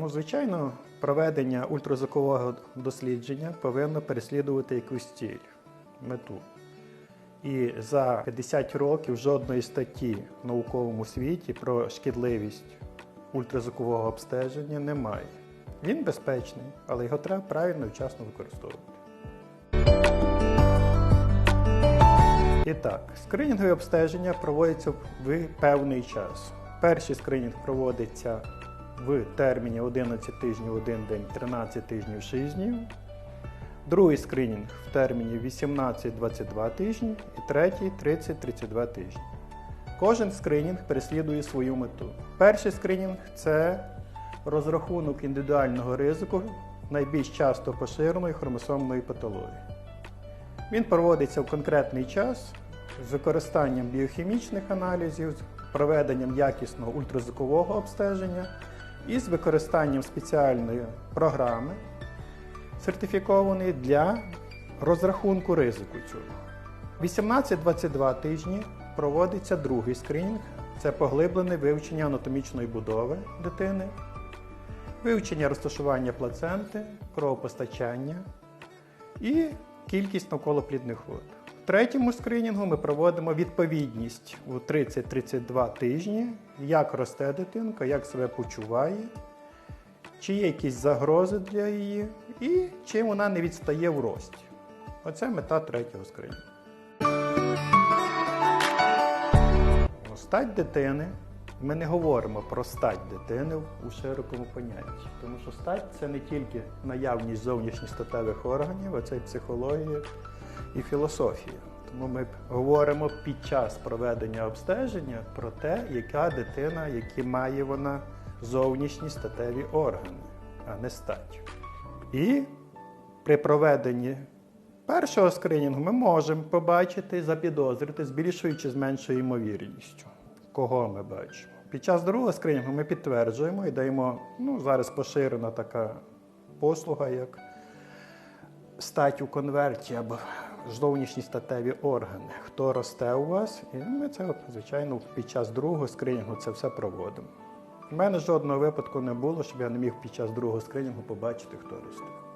Ну, звичайно, проведення ультразвукового дослідження повинно переслідувати якусь ціль, мету. І за 50 років жодної статті в науковому світі про шкідливість ультразвукового обстеження немає. Він безпечний, але його треба правильно і вчасно використовувати. І так, скринінгові обстеження проводяться в певний час. Перший скринінг проводиться в терміні 11 тижнів 1 день, 13 тижнів 6 днів. Другий скринінг в терміні 18-22 тижні і третій 30-32 тижні. Кожен скринінг переслідує свою мету. Перший скринінг це розрахунок індивідуального ризику найбільш часто поширеної хромосомної патології. Він проводиться в конкретний час з використанням біохімічних аналізів, проведенням якісного ультразвукового обстеження і з використанням спеціальної програми, сертифікованої для розрахунку ризику цього. 18-22 тижні проводиться другий скринінг це поглиблене вивчення анатомічної будови дитини, вивчення розташування плаценти, кровопостачання і кількість навколоплідних вод. Третьому скринінгу ми проводимо відповідність у 30-32 тижні, як росте дитинка, як себе почуває, чи є якісь загрози для її, і чим вона не відстає в рості. Оце мета третього скринінгу. Ну, Стать дитини. Ми не говоримо про стать дитини у широкому понятті, тому що стать це не тільки наявність зовнішніх статевих органів, а це психологія і філософія. Тому ми говоримо під час проведення обстеження про те, яка дитина, які має вона зовнішні статеві органи, а не стать. І при проведенні першого скринінгу ми можемо побачити, запідозрити з більшою чи з меншою ймовірністю, кого ми бачимо. Під час другого скринінгу ми підтверджуємо і даємо, ну, зараз поширена така послуга, як стать у конверті або зовнішні статеві органи. Хто росте у вас, і ми це, звичайно, під час другого скринінгу це все проводимо. У мене жодного випадку не було, щоб я не міг під час другого скринінгу побачити, хто росте.